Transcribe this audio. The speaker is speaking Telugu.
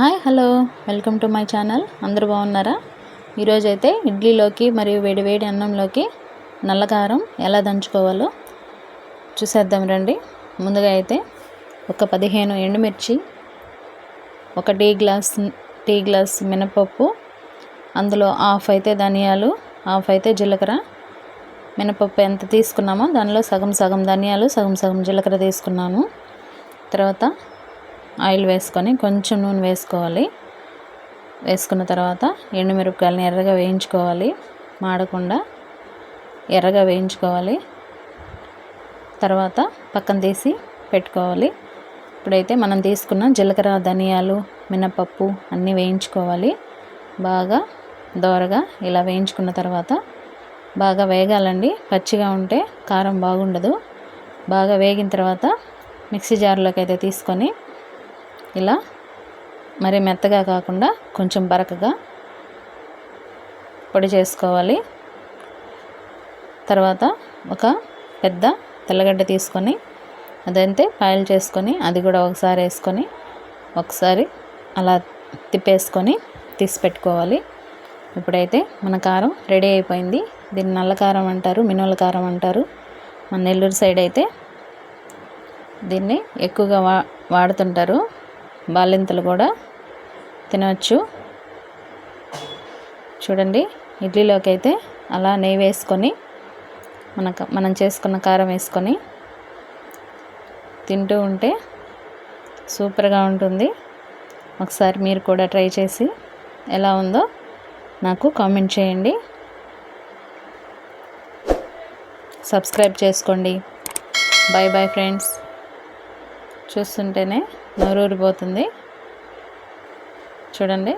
Hi hello. Welcome to my channel. అందరూ బాగున్నారా? ఈరోజైతే ఇడ్లీలోకి మరియు వేడి వేడి అన్నంలోకి నల్లకారం ఎలా దంచుకోవాలో చూసేద్దాం రండి. ముందుగా అయితే ఒక పదిహేను ఎండుమిర్చి ఒక టీ గ్లాస్ టీ గ్లాస్ మినపప్పు అందులో హాఫ్ అయితే ధనియాలు హాఫ్ అయితే జీలకర్ర. మినపప్పు ఎంత తీసుకున్నామో దానిలో సగం సగం ధనియాలు సగం సగం జీలకర్ర తీసుకున్నాను. తర్వాత ఆయిల్ వేసుకొని కొంచెం నూనె వేసుకోవాలి. వేసుకున్న తర్వాత ఎండుమిరపకాయలని ఎర్రగా వేయించుకోవాలి. మాడకుండా ఎర్రగా వేయించుకోవాలి. తర్వాత పక్కన తీసి పెట్టుకోవాలి. ఇప్పుడైతే మనం తీసుకున్న జీలకర్ర ధనియాలు మినపప్పు అన్నీ వేయించుకోవాలి. బాగా దోరగా ఇలా వేయించుకున్న తర్వాత బాగా వేగాలండి. పచ్చిగా ఉంటే కారం బాగుండదు. బాగా వేగిన తర్వాత మిక్సీ జార్లోకి అయితే తీసుకొని ఇలా మరి మెత్తగా కాకుండా కొంచెం బరకగా పొడి చేసుకోవాలి. తర్వాత ఒక పెద్ద తెల్లగడ్డ తీసుకొని అదంతే పాయలు చేసుకొని అది కూడా ఒకసారి వేసుకొని ఒకసారి అలా తిప్పేసుకొని తీసి పెట్టుకోవాలి. ఇప్పుడైతే మన కారం రెడీ అయిపోయింది. దీన్ని నల్ల కారం అంటారు మినుముల కారం అంటారు. మన నెల్లూరు సైడ్ అయితే దీన్ని ఎక్కువగా వా వాడుతుంటారు. బాలింతలు కూడా తినవచ్చు చూడండి ఇడ్లీలోకి అయితే అలా నెయ్యి వేసుకొని మన మనం చేసుకున్న కారం వేసుకొని తింటూ ఉంటే సూపర్గా ఉంటుంది. ఒకసారి మీరు కూడా ట్రై చేసి ఎలా ఉందో నాకు కామెంట్ చేయండి. సబ్స్క్రైబ్ చేసుకోండి. Bye bye friends. చూస్తుంటేనే నోరూరిపోతుంది. చూడండి.